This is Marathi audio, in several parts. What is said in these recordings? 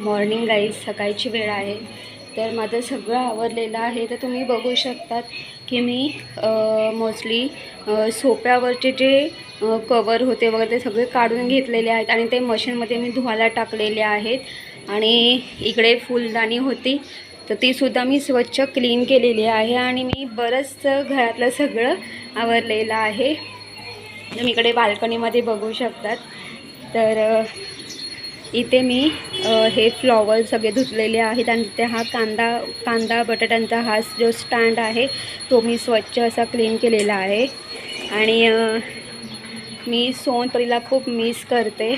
मॉर्निंग गाईज सकाळची वेळ आहे. तर माझं सगळं आवरलेलं आहे. तर तुम्ही बघू शकतात की मी मोस्टली सोप्यावरचे जे कवर होते वगैरे ते सगळे काढून घेतलेले आहेत आणि ते मशीनमध्ये मी धुवायला टाकलेले आहेत. आणि इकडे फुलदाणी होती. तर तीसुद्धा मी स्वच्छ क्लीन केलेली आहे आणि मी बरंचसं घरातलं सगळं आवरलेलं आहे. तुम्ही इकडे बाल्कनीमध्ये बघू शकतात. तर इथे मी हे फ्लॉवर सगळे धुतलेले आहेत आणि तिथे हा कांदा कांदा बटाट्यांचा हा जो स्टँड आहे तो मी स्वच्छ असा क्लीन केलेला आहे. आणि मी सोनपरीला खूप मिस करते.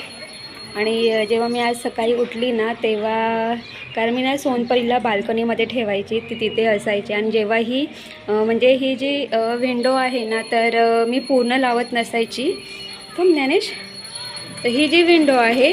आणि जेव्हा मी आज सकाळी उठली ना तेव्हा कारण मी ना सोनपरीला बाल्कनीमध्ये ठेवायची ती तिथे असायची. आणि जेव्हा ही म्हणजे ही जी विंडो आहे ना तर मी पूर्ण लावत नसायची. तुम ज्ञानेश. तर ही जी विंडो आहे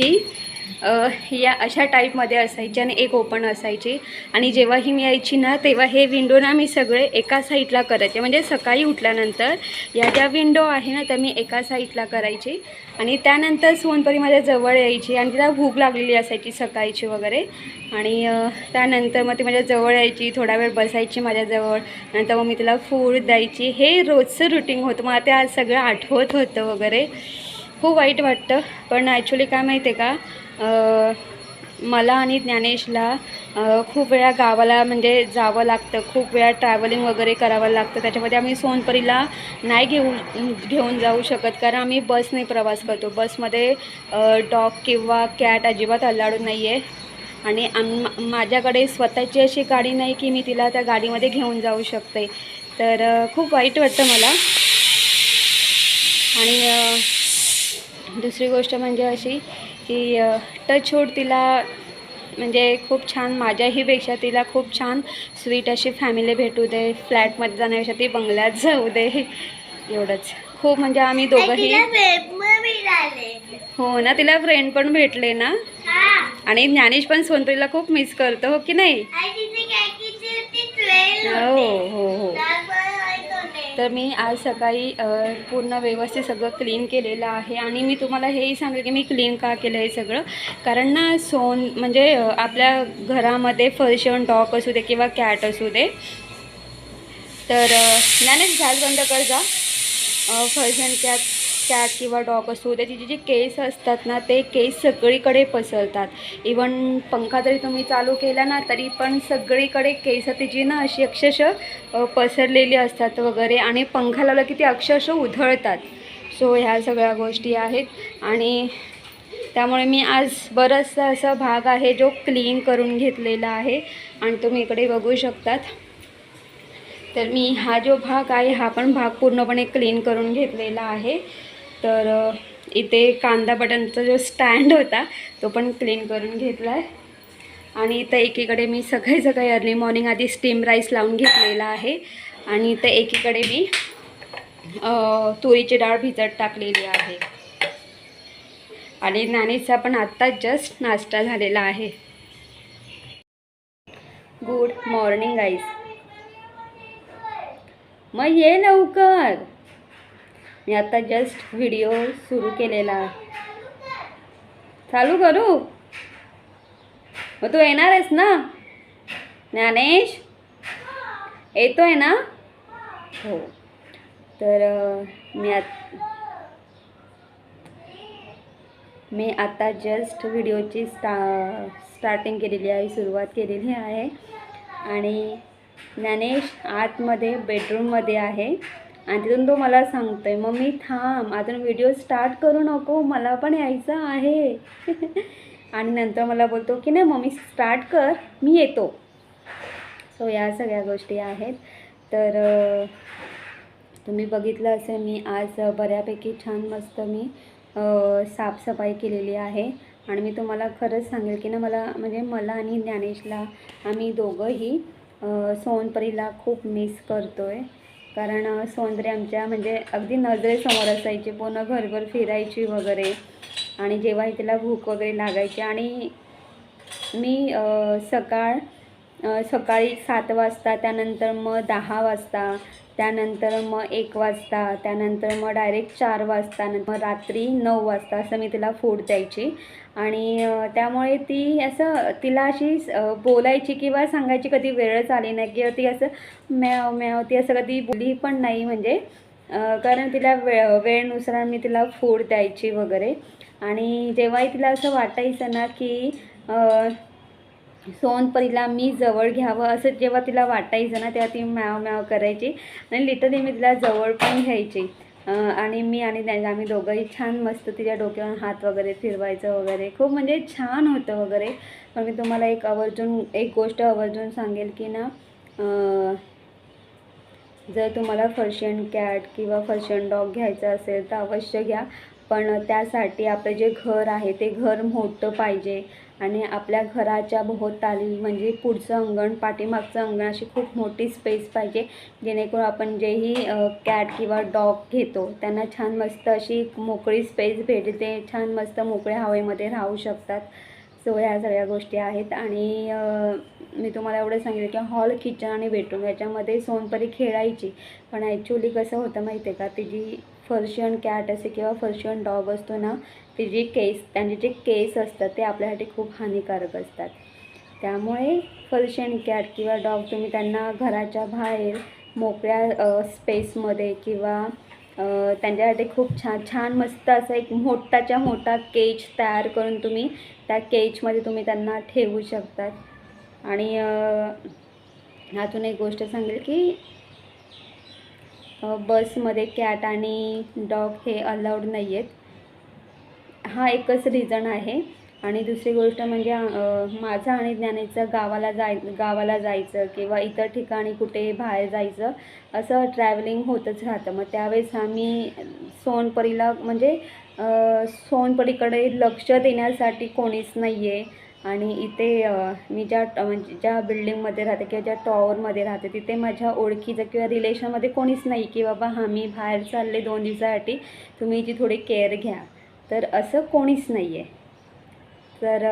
ही या अशा टाईपमध्ये असायची आणि एक ओपन असायची. आणि जेव्हा ही मी यायची ना तेव्हा हे विंडो ना मी सगळे एका साईडला करायचे. म्हणजे सकाळी उठल्यानंतर या ज्या विंडो आहे ना त्या मी एका साईडला करायची. आणि त्यानंतर सोनपरी माझ्या जवळ यायची आणि तिला भूक लागलेली असायची सकाळची वगैरे. आणि त्यानंतर मग ती माझ्या जवळ यायची थोडा वेळ बसायची माझ्याजवळ नंतर मग मी तिला फूड द्यायची. हे रोजचं रुटीन होतं. मला ते आज सगळं आठवत होतं वगैरे. खूप वाईट वाटतं. पण ॲक्च्युली काय माहिती आहे का? मला आणि ज्ञानेशला खूप वेळा गावाला म्हणजे जावं लागतं. खूप वेळा ट्रॅव्हलिंग वगैरे करावं लागतं. त्याच्यामध्ये आम्ही सोनपरीला नाही घेऊ घेऊन जाऊ शकत. कारण आम्ही बसने प्रवास करतो. बसमध्ये डॉग किंवा कॅट अजिबात अलाउड नाही आहे आणि आम माझ्याकडे स्वतःची अशी गाडी नाही की मी तिला त्या गाडीमध्ये घेऊन जाऊ शकते. तर खूप वाईट वाटतं मला. आणि दुसरी गोष्ट म्हणजे अशी की टच होड तिला म्हणजे खूप छान माझ्याहीपेक्षा तिला खूप छान स्वीट अशी फॅमिली भेटू दे फ्लॅटमध्ये जाण्यापेक्षा ती बंगल्यात जाऊ दे. एवढंच. खूप म्हणजे आम्ही दोघंही हो ना तिला फ्रेंड पण भेटले ना? आणि ज्ञानेश पण सोनप्रीला खूप मिस करतो हो की नाही? हो हो हो. तर मी आज सकाळी पूर्ण व्यवस्थित सगळं क्लीन केलेलं आहे आणि मी तुम्हाला हेही सांगेल की मी क्लीन का केलं हे सगळं? कारण ना सोन म्हणजे आपल्या घरामध्ये फर्शन डॉग असू दे किंवा कॅट असू दे. तर नाही गॅस बंद कर जा. फर्शन कॅट कॅट किंवा डॉग असू दे तिचे जे केस असतात ना ते केस सगळीकडे पसरतात. इवन पंखा जरी तुम्ही चालू केला ना तरी पण सगळीकडे केस तिची ना अशी अक्षरशः पसरलेली असतात वगैरे. आणि पंखा लावला की ती अक्षरशः उधळतात. सो ह्या सगळ्या गोष्टी आहेत. आणि त्यामुळे मी आज बराचसा असा भाग आहे जो क्लीन करून घेतलेला आहे. आणि तुम्ही इकडे बघू शकतात. तर मी हा जो भाग आहे हा पण भाग पूर्णपणे क्लीन करून घेतलेला आहे. तर इथे कांदा बटनचा जो स्टँड होता तो पण क्लीन करून घेतला आहे आणि इथं एकीकडे मी सकाळी सकाळी अर्ली मॉर्निंग आधी स्टीम राईस लावून घेतलेला आहे. आणि इथं एकीकडे मी तुरीची डाळ भिजत टाकलेली आहे. आणि नानीचा पण आत्ता जस्ट नाश्ता झालेला आहे. गुड मॉर्निंग आईज मग ये लवकर. मी आता जस्ट व्हिडिओ सुरू केलेला. आहे चालू करू? मग तू येणार आहेस ना? ज्ञानेश? येतो आहे ना? हो. तर मी आत मी आता जस्ट व्हिडिओची स्टा स्टार्टिंग केलेली आहे सुरुवात केलेली आहे. आणि ज्ञानेश आतमध्ये बेडरूममध्ये आहे. आणि तिथून तो मला सांगतो आहे मम्मी थांब अजून व्हिडिओ स्टार्ट करू नको मला पण यायचं आहे. आणि नंतर मला बोलतो की नाही मम्मी स्टार्ट कर मी येतो. सो या सगळ्या गोष्टी आहेत. तर तुम्ही बघितलं असेल मी आज बऱ्यापैकी छान मस्त मी साफसफाई केलेली आहे. आणि मी तुम्हाला खरंच सांगेल की ना मला म्हणजे मला आणि ज्ञानेशला आम्ही दोघंही सोनपरीला खूप मिस करतो आहे कारण सौंदर्य आमच्या म्हणजे अगदी नजरेसमोर असायची. पूर्ण घरभर फिरायची वगैरे आणि जेव्हाही तिला भूक वगैरे लागायची. आणि मी सकाळ सकाळी सात वाजता त्यानंतर मग दहा वाजता त्यानंतर मग एक वाजता त्यानंतर मग डायरेक्ट चार वाजता नंतर मग रात्री नऊ वाजता असं मी तिला फूड द्यायची. आणि त्यामुळे ती असं तिला अशी बोलायची किंवा सांगायची कधी वेळच आली नाही किंवा ती असं म्याव म्याव ती असं कधी बोली पण नाही म्हणजे कारण तिला वे वेळेनुसार मी तिला फूड द्यायची वगैरे. आणि जेव्हाही तिला असं वाटायचं ना की सोनपरीला मी जवळ घ्यावं असं जेव्हा तिला वाटायचं ना तेव्हा ती म्याव म्याव करायची. आणि लिटरली मी तिला जवळ पण घ्यायची. आणि मी आणि त्या आम्ही दोघंही छान मस्त तिच्या डोक्यावर हात वगैरे फिरवायचं वगैरे. खूप म्हणजे छान होतं वगैरे. पण मी तुम्हाला एक आवर्जून एक गोष्ट आवर्जून सांगेल की ना जर तुम्हाला फर्शियन कॅट किंवा फर्शियन डॉग घ्यायचं असेल तर अवश्य घ्या. पण त्यासाठी आपलं जे घर आहे ते घर मोठं पाहिजे. आणि आपल्या घराच्या भोवताली म्हणजे पुढचं अंगण पाठीमागचं अंगण अशी खूप मोठी स्पेस पाहिजे. जेणेकरून आपण जेही कॅट किंवा डॉग घेतो त्यांना छान मस्त अशी मोकळी स्पेस भेटते छान मस्त मोकळ्या हवेमध्ये राहू शकतात. सो ह्या सगळ्या गोष्टी आहेत. आणि मी तुम्हाला एवढं सांगितलं की हॉल किचन आणि बेडरूम याच्यामध्ये सोनपरी खेळायची. पण ॲक्च्युली कसं होतं माहिती आहे का तिची फर्शियन कॅट असे किंवा फर्शियन डॉग असतो ना ते जे केस त्यांचे जे केस असतात ते आपल्यासाठी खूप हानिकारक असतात. त्यामुळे फर्शियन कॅट किंवा डॉग तुम्ही त्यांना घराच्या बाहेर मोकळ्या स्पेसमध्ये किंवा त्यांच्यासाठी खूप छान छान मस्त असा एक मोठाच्या मोठा केज तयार करून तुम्ही त्या केजमध्ये तुम्ही त्यांना ठेवू शकतात. आणि अजून एक गोष्ट सांगेल की बसमध्ये कॅट आणि डॉग हे अलाउड नाही आहेत हा एकच रिझन आहे. आणि दुसरी गोष्ट म्हणजे माझा माझं आणि ज्ञानेचं गावाला जाय गावाला जायचं किंवा इतर ठिकाणी कुठे बाहेर जायचं असं ट्रॅव्हलिंग होतच राहतं. मग त्यावेळेस आम्ही सोनपरीला म्हणजे सोनपरीकडे लक्ष देण्यासाठी कोणीच नाही आहे आणि इथे मी ज्या म्हणजे ज्या बिल्डिंगमध्ये राहते किंवा ज्या टॉवरमध्ये राहते तिथे माझ्या ओळखीचं किंवा रिलेशनमध्ये कोणीच नाही की बाबा आम्ही मी बाहेर चालले दोन दिवसासाठी तुम्ही जी थोडी केअर घ्या. तर असं कोणीच नाही आहे तर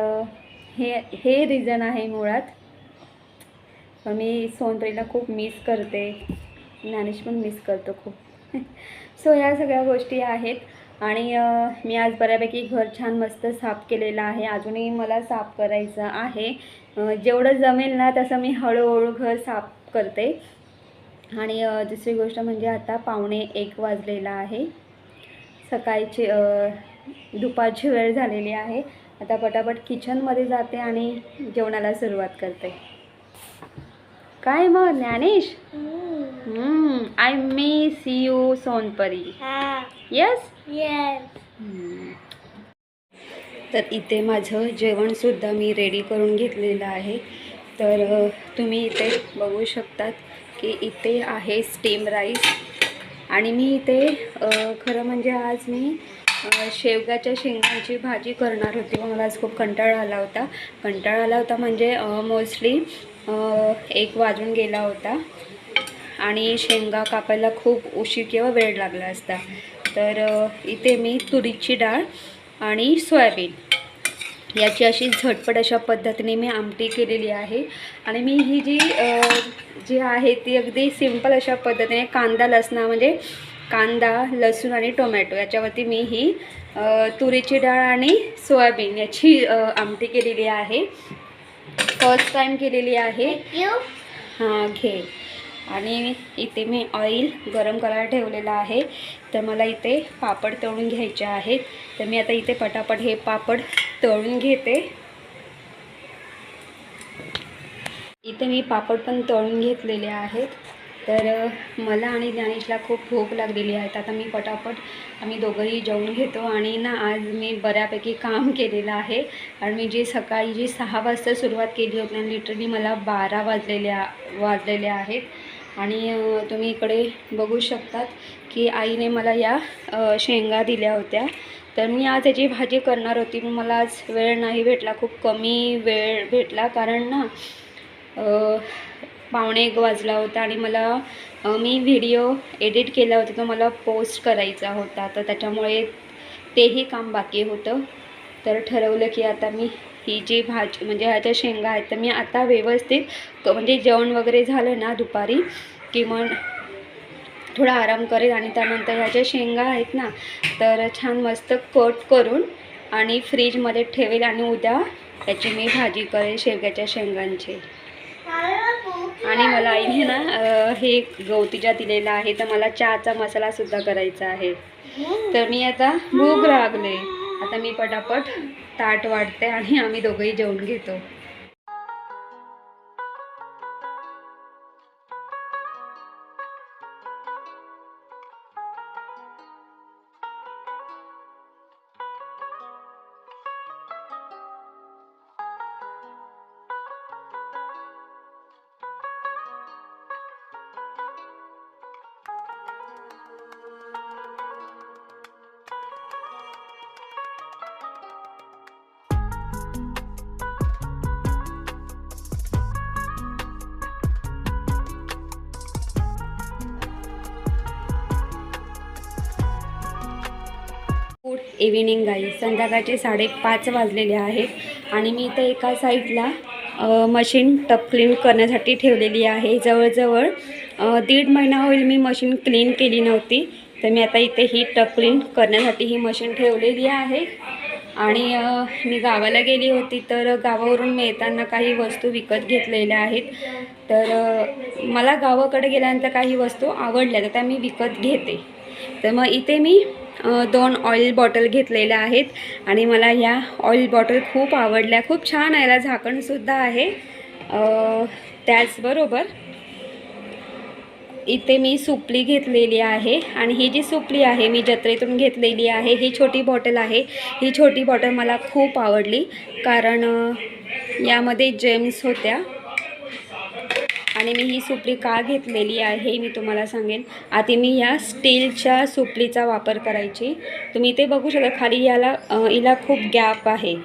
हे हे रिझन आहे मुळात. मी सोनप्रीला खूप मिस करते. ज्ञानेश पण मिस करतो खूप. सो ह्या सगळ्या गोष्टी आहेत. आणि मी आज बऱ्यापैकी घर छान मस्त साफ केलेलं आहे. अजूनही मला साफ करायचं आहे. जेवढं जमेल ना तसं मी हळूहळू घर साफ करते. आणि दुसरी गोष्ट म्हणजे आता पावणे एक वाजलेला आहे. सकाळचे दुपारची वेळ झालेली आहे. आता पटापट किचनमध्ये जाते आणि जेवणाला सुरुवात करते. काय मग Dnyanesh? I miss you Sonpari. Yes तर इथे माझं जेवणसुद्धा मी रेडी करून घेतलेलं आहे. तर तुम्ही इथे बघू शकतात की इथे आहे स्टीम राईस आणि मी इथे खरं म्हणजे आज मी शेवग्याच्या शेंगांची भाजी करणार होती. मला आज खूप कंटाळा आला होता. कंटाळा आला होता म्हणजे मोस्टली एक वाजून गेला होता. आणि शेंगा कापायला खूप उशीर किंवा वेळ लागला असता. तर इथे मी तुरीची डाळ आणि सोयाबीन याची अशी झटपट अशा पद्धतीने मी आमटी केलेली आहे. आणि मी ही जी जी आहे ती अगदी सिंपल अशा पद्धतीने कांदा लसणा म्हणजे कांदा लसूण आणि टोमॅटो याच्यावरती मी ही तुरीची डाळ आणि सोयाबीन याची आमटी केलेली आहे. फर्स्ट टाईम केलेली आहे. हां घे. आणि इथे मी ऑइल गरम करायला ठेवलेलं आहे. तर मला इथे पापड तळून घ्यायचे आहेत. तर मी आता इथे पटापट हे पापड तळून घेते. इथे मी पापड पण तळून घेतलेले आहेत. तर मला आणि ज्ञानेशला खूप भूक लागलेली आहे. आता मी पटापट आम्ही दोघंही जेवून घेतो आणि ना आज मी बऱ्यापैकी काम केलेलं आहे. आणि मी जी सकाळी जी सहा वाजता सुरुवात केली होती आणि लिटरली मला बारा वाजलेल्या वाजलेल्या आहेत. आणि तुम्ही इकडे बघू शकतात की आईने मला या शेंगा दिल्या होत्या. तर मी आज याची भाजी करणार होती. पण मला आज वेळ नाही भेटला. खूप कमी वेळ भेटला. कारण ना पावणे एक वाजला होता आणि मला मी व्हिडिओ एडिट केला होता तो मला पोस्ट करायचा होता. तर त्याच्यामुळे तेही काम बाकी होतं. तर ठरवलं की आता मी ही जी भाजी म्हणजे ह्या ज्या शेंगा आहेत तर मी आता व्यवस्थित क- म्हणजे जेवण वगैरे झालं ना दुपारी की मग थोडा आराम करेल. आणि त्यानंतर ह्या ज्या शेंगा आहेत ना तर छान मस्त कट करून आणि फ्रीजमध्ये ठेवेल आणि उद्या त्याची मी भाजी करेल शेवग्याच्या शेंगांची. आणि मला आईने ना हे गवतीच्या दिलेला आहे तर मला चहाचा मसालासुद्धा करायचा आहे. तर मी आता भूक लागले. आता मी पटापट ताट वाढते आणि आम्ही दोघंही जेवण घेतो. इव्हिनिंग गाई संध्याकाळचे साडेपाच वाजलेले आहेत. आणि मी इथं एका साईडला मशीन टप क्लीन करण्यासाठी ठेवलेली आहे. जवळजवळ दीड महिना होईल मी मशीन क्लीन केली नव्हती. तर मी आता इथे ही टप क्लीन करण्यासाठी ही मशीन ठेवलेली आहे. आणि मी गावाला गेली होती तर गावावरून मी येताना काही वस्तू विकत घेतलेल्या आहेत. तर मला गावाकडे गेल्यानंतर काही वस्तू आवडल्या तर त्या मी विकत घेते. तर मग इथे मी दोन ऑइल बॉटल घेतलेल्या आहेत आणि मला या ऑइल बॉटल खूप आवडल्या. खूप छान याला झाकणसुद्धा आहे. त्याचबरोबर इथे मी सुपली घेतलेली आहे आणि ही जी सुपली आहे मी जत्रेतून घेतलेली आहे ही छोटी बॉटल आहे. ही छोटी बॉटल मला खूप आवडली कारण यामध्ये जेम्स होत्या. आणि मी ही सुपली का घेतलेली आहे मी तुम्हाला सांगेन. आधी मी ह्या स्टीलच्या सुपलीचा वापर करायची. तुम्ही ते बघू शकता खाली याला हिला खूप गॅप आहे.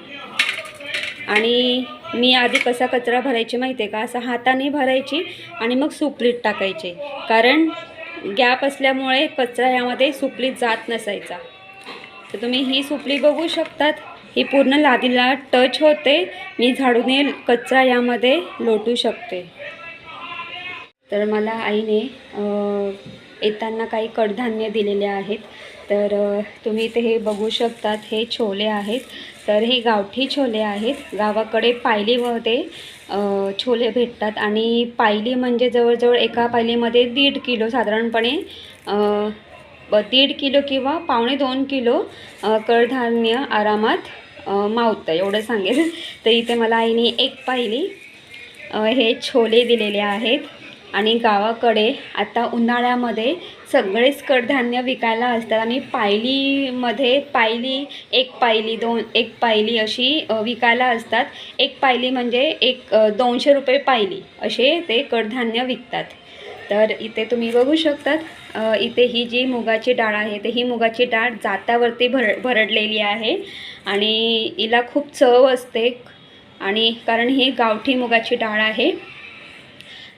आणि मी आधी कसा कचरा भरायची माहिती आहे का? असं हाताने भरायची आणि मग सुपलीत टाकायचे. कारण गॅप असल्यामुळे कचरा यामध्ये सुपलीत जात नसायचा. तर तुम्ही ही सुपली बघू शकतात. ही पूर्ण लादीला टच होते. मी झाडूने कचरा यामध्ये लोटू शकते. तर मला आईने येताना काही कडधान्य दिलेले आहेत. तर तुम्ही इथे हे बघू शकतात हे छोले आहेत. तर हे गावठी छोले आहेत. गावाकडे पायलीमध्ये छोले भेटतात. आणि पायली म्हणजे जवळजवळ एका पायलीमध्ये दीड किलो साधारणपणे दीड किलो किंवा पावणे दोन किलो कडधान्य आरामात मावतं. एवढं सांगेल तर इथे मला आईने एक पायली हे छोले दिलेले आहेत. आणि गावाकडे आता उन्हाळ्यामध्ये सगळेच कडधान्य विकायला असतात. आणि पायलीमध्ये पायली एक पायली दोन एक पायली अशी विकायला असतात. एक पायली म्हणजे एक दोनशे रुपये पायली असे ते कडधान्य विकतात. तर इथे तुम्ही बघू शकतात इथे ही जी मुगाची डाळ आहे तर ही मुगाची डाळ जात्यावरती भर भरडलेली आहे. आणि हिला खूप चव असते. आणि कारण ही गावठी मुगाची डाळ आहे.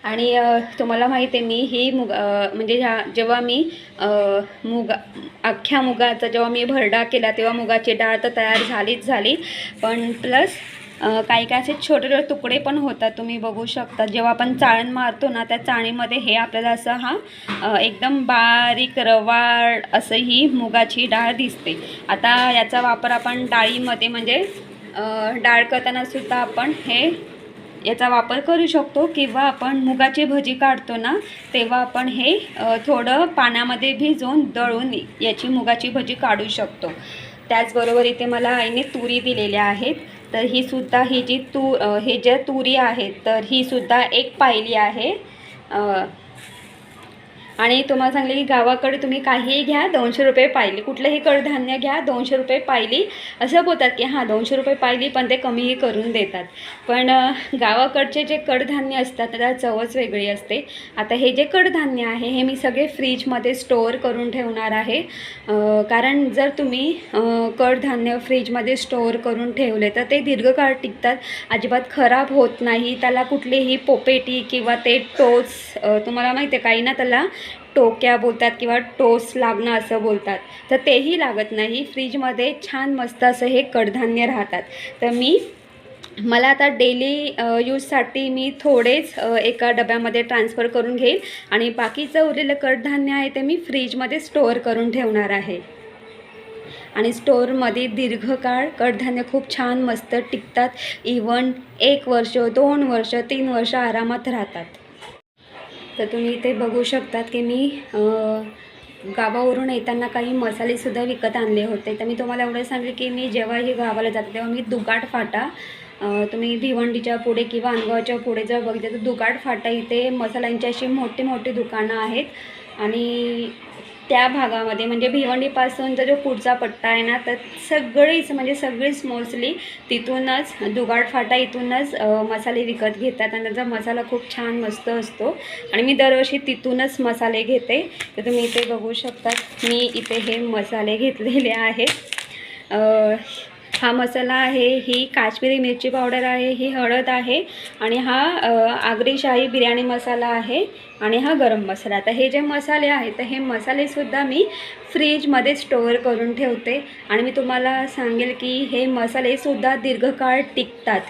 आणि तुम्हाला माहिती आहे मी ही मुग म्हणजे ह्या जेव्हा मी मुगा अख्ख्या मुगाचा जेव्हा मी भरडा केला तेव्हा मुगाची डाळ तर तयार झालीच झाली. पण प्लस काही काही असे छोटे छोटे तुकडे पण होतात तुम्ही बघू शकता. जेव्हा आपण चाळण मारतो ना त्या चाळणीमध्ये हे आपल्याला असं हा एकदम बारीक रवाळ असं ही मुगाची डाळ दिसते. आता याचा वापर आपण डाळीमध्ये म्हणजे डाळ करताना सुद्धा आपण हे याचा वापर करू शकतो किंवा आपण मुगाची भजी काढतो ना तेव्हा आपण हे थोडं पाण्यामध्ये भिजवून दळून याची मुगाची भजी काढू शकतो. त्याचबरोबर इथे मला आईने तुरी दिलेल्या आहेत. तर ही सुद्धा ही जी तू हे ज्या तुरी आहेत तर ही सुद्धा एक पायली आहे. आणि तुम्हाला सांगले की गावाकडे तुम्ही काहीही घ्या दोनशे रुपये पाहिली कुठलंही कडधान्य घ्या दोनशे रुपये पायली. असं बोलतात की हां दोनशे रुपये पाहिली पण ते कमीही करून देतात. पण गावाकडचे जे कडधान्य असतात त्याला चवच वेगळी असते. आता हे जे कडधान्य आहे हे मी सगळे फ्रीजमध्ये स्टोअर करून ठेवणार आहे. कारण जर तुम्ही कडधान्य फ्रीजमध्ये स्टोअर करून ठेवले तर ते दीर्घकाळ टिकतात. अजिबात खराब होत नाही. त्याला कुठलीही पोपेटी किंवा ते टोच तुम्हाला माहिती आहे काही ना त्याला टोक्या बोलतात किंवा टोस लागणं असं बोलतात. तर तेही लागत नाही. फ्रीजमध्ये छान मस्त असं हे कडधान्य राहतात. तर मी मला आता डेली यूजसाठी मी थोडेच एका डब्यामध्ये ट्रान्सफर करून घेईल आणि बाकीचं उरलेलं कडधान्य आहे ते मी फ्रीजमध्ये स्टोअर करून ठेवणार आहे. आणि स्टोअरमध्ये दीर्घकाळ कडधान्य खूप छान मस्त टिकतात. इवन एक वर्ष दोन वर्ष तीन वर्ष आरामात राहतात. तर तुम्ही इथे बघू शकतात की मी गावावरून येताना काही मसालेसुद्धा विकत आणले होते. तर मी तुम्हाला एवढं सांगेल की मी जेव्हाही गावाला जाते तेव्हा मी दुगाट फाटा तुम्ही भिवंडीच्या पुढे किंवा अनगावच्या पुढे जर बघितलं तर दुगाट फाटा इथे मसाल्यांची अशी मोठी मोठी दुकानं आहेत. आणि त्या भागामध्ये म्हणजे भिवंडीपासूनचा जो पुढचा पट्टा आहे ना तर सगळीच म्हणजे सगळीच मोस्टली तिथूनच दुगाड फाटा इथूनच मसाले विकत घेतात आणि त्यांचा मसाला खूप छान मस्त असतो. आणि मी दरवर्षी तिथूनच मसाले घेते. तर तुम्ही इथे बघू शकता मी इथे हे मसाले घेतलेले आहेत. हा मसाला आहे ही काश्मीरी मिरची पावडर आहे ही हळद आहे आणि हा आगरी शाही बिर्याणी मसाला आहे आणि हा गरम मसाला. तर हे जे मसाले आहेत तर हे मसालेसुद्धा मी फ्रीजमध्ये स्टोअर करून ठेवते आणि मी तुम्हाला सांगेल की हे मसालेसुद्धा दीर्घकाळ टिकतात.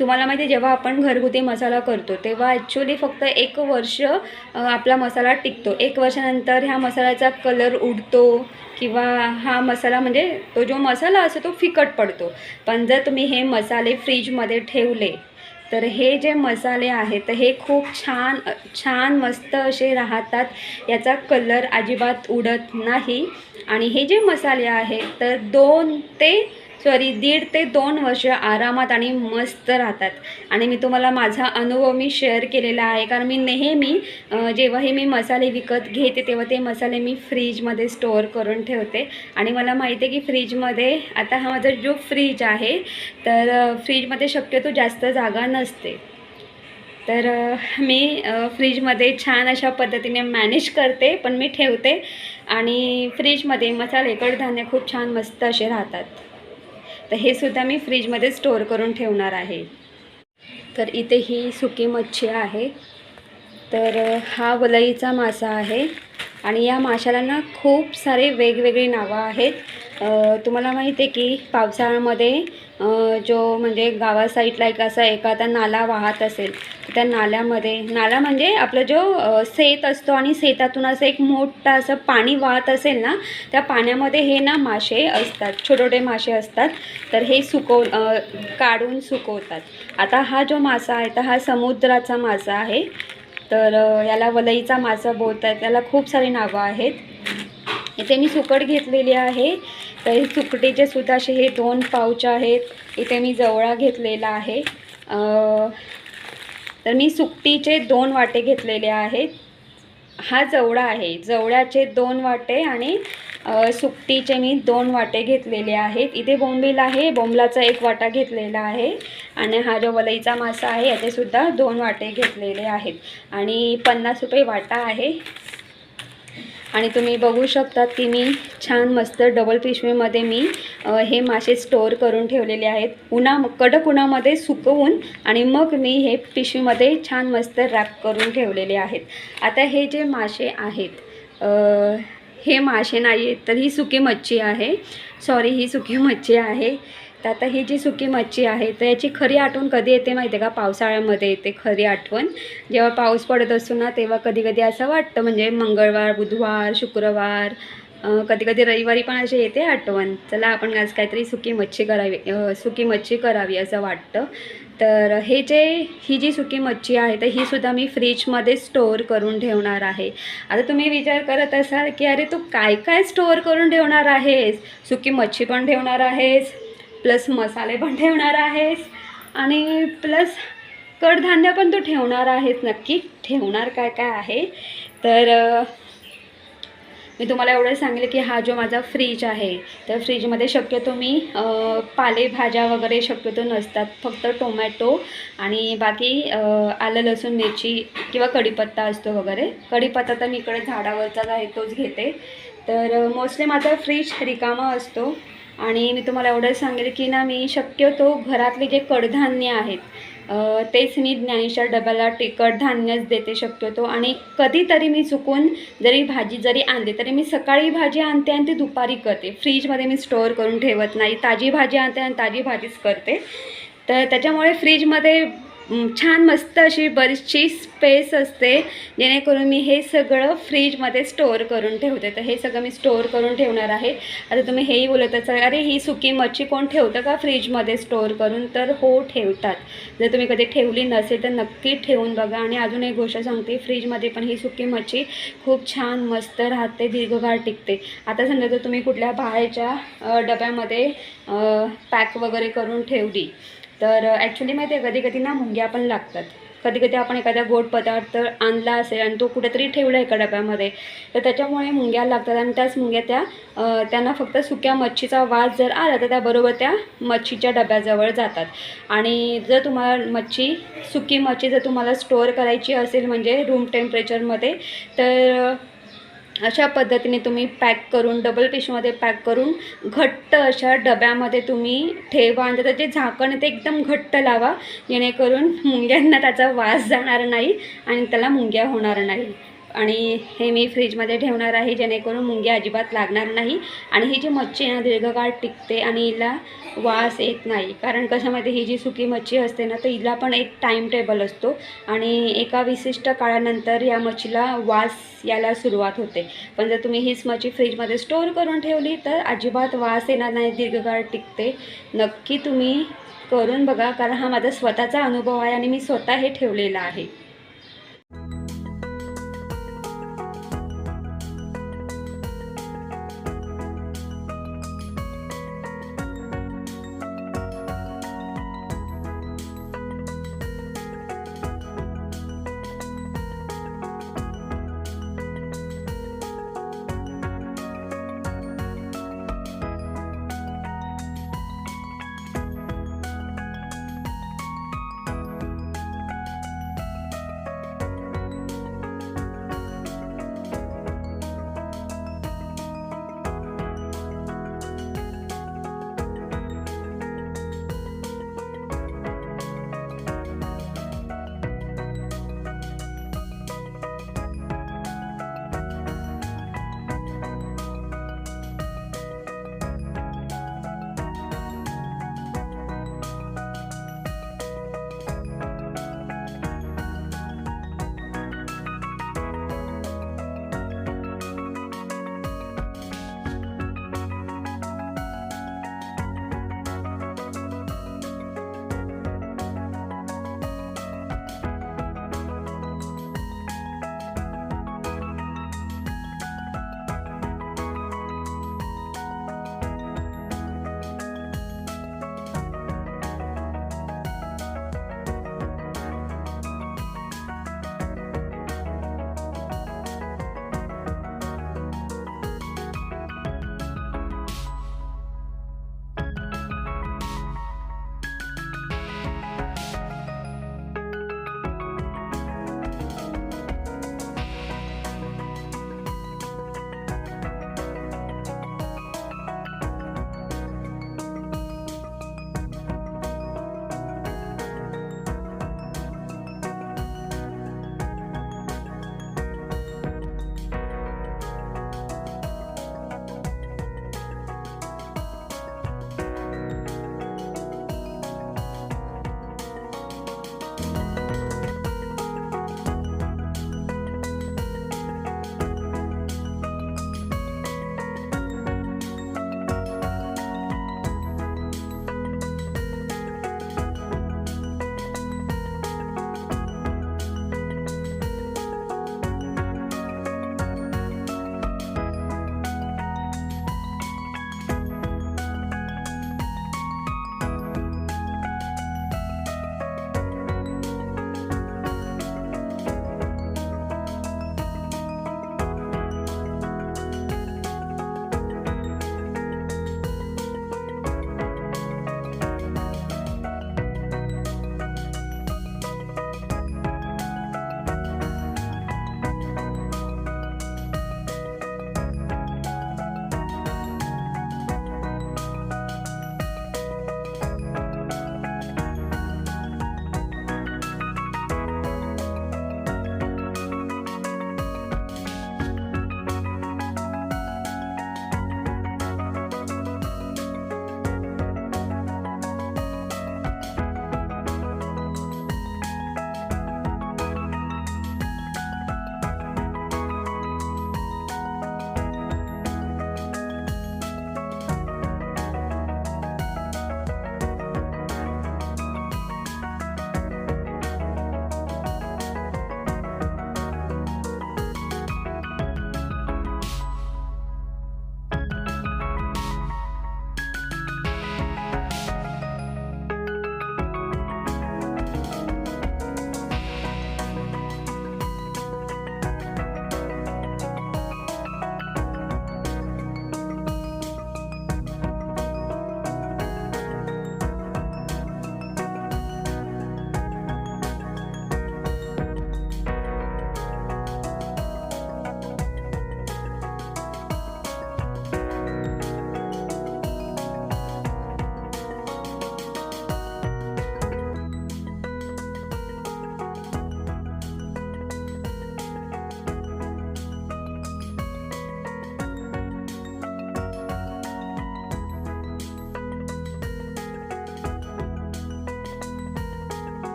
तुम्हाला माहिती आहे जेव्हा आपण घरगुती मसाला करतो तेव्हा ॲक्च्युली फक्त एक वर्ष आपला मसाला टिकतो. एक वर्षानंतर ह्या मसाल्याचा कलर उडतो किंवा हा मसाला म्हणजे तो जो मसाला असतो तो फिकट पडतो. पण जर तुम्ही हे मसाले फ्रीजमध्ये ठेवले तर हे जे मसाले आहेत तर हे खूप छान छान मस्त असे राहतात. याचा कलर अजिबात उडत नाही. आणि हे जे मसाले आहेत तर दोन ते सॉरी दीड ते दोन वर्ष आरामात आणि मस्त राहतात. आणि मी तुम्हाला माझा अनुभव मी शेअर केलेला आहे. कारण मी नेहमी जेव्हाही मी मसाले विकत घेते तेव्हा ते मसाले मी फ्रीजमध्ये स्टोअर करून ठेवते. आणि मला माहिती आहे की फ्रीजमध्ये आता हा माझा जो फ्रीज आहे तर फ्रीजमध्ये शक्यतो जास्त जागा नसते. तर मी फ्रीजमध्ये छान अशा पद्धतीने मॅनेज करते पण मी ठेवते. आणि फ्रीजमध्ये मसाले कडधान्य खूप छान मस्त असे राहतात. तर हे सुद्धा मी फ्रीजमध्ये स्टोअर करून ठेवणार आहे. तर इथे ही सुकी मच्छी आहे. तर हा वलईचा मासा आहे. आणि या माशाला ना खूप सारे वेगवेगळी नावं आहेत. तुम्हाला माहिती आहे की पावसाळ्यामध्ये जो म्हणजे गावा साईडला एक असा एखादा नाला वाहत असेल त्या नाल्यामध्ये नाला म्हणजे आपला जो शेत असतो आणि शेतातून असं एक मोठं असं पाणी वाहत असेल ना त्या पाण्यामध्ये हे ना मासे असतात छोटे छोटे मासे असतात तर हे सुकव काढून सुकवतात. आता हा जो मासा आहे तर हा समुद्राचा मासा आहे तर याला वलईचा मासा बोलतात त्याला खूप सारी नावं आहेत. इथे मी सुकट घेतलेली आहे. तर हे सुकटीचे सुद्धा असे हे दोन पाऊच आहेत. इथे मी जवळा घेतलेला आहे. तर मी सुकटीचे दोन वाटे घेतलेले आहेत. हा जवळा आहे. जवळ्याचे दोन वाटे आणि सुकटीचे मी दोन वाटे घेतलेले आहेत. इथे बोंबील आहे. बोंबलाचा एक वाटा घेतलेला आहे. आणि हा जो वलईचा मासा आहे याचेसुद्धा दोन वाटे घेतलेले आहेत. आणि पन्नास रुपये वाटा आहे. आणि तुम्ही बघू शकतात की मी छान मस्त डबल पिशवीमध्ये मी हे मासे स्टोअर करून ठेवलेले आहेत. उन्हा कडक उन्हामध्ये सुकवून आणि मग मी हे पिशवीमध्ये छान मस्त रॅप करून ठेवलेले आहेत. आता हे जे मासे आहेत हे मासे नाही आहेत तर ही सुकी मच्छी आहे. सॉरी ही सुकी मच्छी आहे. तर आता ही जी सुकी मच्छी आहे तर याची खरी आठवण कधी येते माहिती आहे का? पावसाळ्यामध्ये येते खरी आठवण. जेव्हा पाऊस पडत असतो ना तेव्हा कधी कधी असं वाटतं म्हणजे मंगळवार बुधवार शुक्रवार कधी कधी रविवारी पण असे येते आठवण. चला आपण आज काहीतरी सुकी मच्छी करावी सुकी मच्छी करावी असं वाटतं. तर हे जे ही जी सुकी मच्छी आहे तर ही सुद्धा मी फ्रीजमध्ये स्टोअर करून ठेवणार आहे. आता तुम्ही विचार करत असाल की अरे तू काय काय स्टोअर करून ठेवणार आहेस? सुकी मच्छी पण ठेवणार आहेस? प्लस मसाले पण ठेवणार आहेस. आणि प्लस कडधान्य पण तू ठेवणार आहेस. नक्की ठेवणार काय काय आहे? तर मी तुम्हाला एवढं सांगेल की हा जो माझा फ्रीज आहे तर फ्रीजमध्ये शक्यतो मी पालेभाज्या वगैरे शक्यतो नसतात. फक्त टोमॅटो आणि बाकी आलं लसूण मिरची किंवा कढीपत्ता असतो वगैरे. कढीपत्ता तर मी इकडे झाडावरचाच आहे तोच घेते. तर मोस्टली माझा फ्रीज रिकामा असतो. आणि मी तुम्हाला एवढं सांगेल की ना मी शक्यतो घरातले जे कडधान्य आहेत तेच मी ज्ञानेश्वर डब्याला टे कडधान्यच देते शक्यतो आणि कधीतरी मी चुकून जरी भाजी जरी आणली तरी मी सकाळी भाजी आणते आणि ती दुपारी करते. फ्रीजमध्ये मी स्टोअर करून ठेवत नाही. ताजी भाजी आणते आणि ताजी भाजीच करते. तर त्याच्यामुळे फ्रीजमध्ये छान मस्त अशी बरीचशी स्पेस असते. जेणेकरून मी हे सगळं फ्रीजमध्ये स्टोअर करून ठेवते. तर हे सगळं मी स्टोअर करून ठेवणार आहे. आता तुम्ही हेही बोलत असाल अरे ही सुकी मच्छी कोण ठेवतं का फ्रीजमध्ये स्टोअर करून? तर हो ठेवतात. जर तुम्ही कधी ठेवली नसेल तर नक्की ठेवून बघा. आणि अजून एक गोष्ट सांगते फ्रीजमध्ये पण ही सुकी मच्छी खूप छान मस्त राहते दीर्घकाळ टिकते. आता समजा जर तुम्ही कुठल्या बाहेरच्या डब्यामध्ये पॅक वगैरे करून ठेवली तर ॲक्च्युली माहिती आहे कधी कधी ना मुंग्या पण लागतात. कधी कधी आपण एखादा गोड पदार्थ आणला असेल आणि तो कुठेतरी ठेवला एका डब्यामध्ये तर त्याच्यामुळे मुंग्या लागतात आणि त्याच मुंग्या त्या त्यांना फक्त सुक्या मच्छीचा वास जर आला तर त्याबरोबर त्या मच्छीच्या डब्याजवळ जातात. आणि जर तुम्हाला मच्छी सुकी मच्छी जर तुम्हाला स्टोअर करायची असेल म्हणजे रूम टेम्परेचरमध्ये तर अशा पद्धतीने तुम्ही पॅक करून डबल पिशमध्ये पॅक करून घट्ट अशा डब्यामध्ये तुम्ही ठेवा. आणि त्याचं जे झाकण आहे ते एकदम घट्ट लावा. जेणेकरून मुंग्यांना त्याचा वास जाणार नाही आणि त्याला मुंग्या होणार नाही. आणि हे मी फ्रीजमध्ये ठेवणार आहे जेणेकरून मुंग्या अजिबात लागणार नाही. आणि ही जी मच्छी आहे ना दीर्घकाळ टिकते आणि हिला वास येत नाही. कारण कशामध्ये ही जी सुकी मच्छी असते ना तर हिला पण एक टाईम टेबल असतो. आणि एका विशिष्ट काळानंतर या मच्छीला वास यायला सुरुवात होते. पण जर तुम्ही हीच मच्छी फ्रीजमध्ये स्टोअर करून ठेवली तर अजिबात वास येणार नाही दीर्घकाळ टिकते. नक्की तुम्ही करून बघा कारण हा माझा स्वतःचा अनुभव आहे आणि मी स्वतः हे ठेवलेला आहे.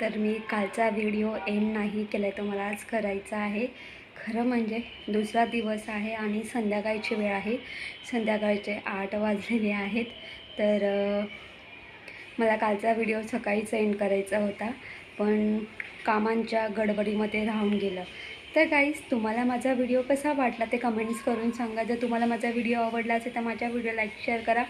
तर मी कालचा व्हिडिओ एंड नाही केला आहे तो मला आज करायचा आहे. खरं म्हणजे दुसरा दिवस आहे आणि संध्याकाळची वेळ आहे. संध्याकाळचे आठ वाजलेले आहेत. तर मला कालचा व्हिडिओ सकाळीच एंड करायचा होता पण कामांच्या गडबडीमध्ये राहून गेलं. तर काहीच तुम्हाला माझा व्हिडिओ कसा वाटला ते कमेंट्स करून सांगा. जर तुम्हाला माझा व्हिडिओ आवडला असेल तर माझ्या व्हिडिओ लाईक शेअर करा.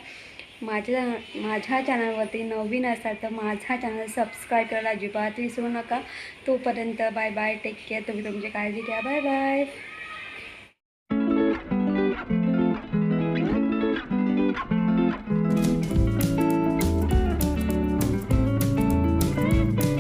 माझ्या माझ्या चॅनलवरती नवीन असाल तर माझा चॅनल सबस्क्राईब करायला अजिबात विसरू नका. तोपर्यंत बाय बाय टेक केअर तुम्ही तुमची काळजी घ्या. Bye bye.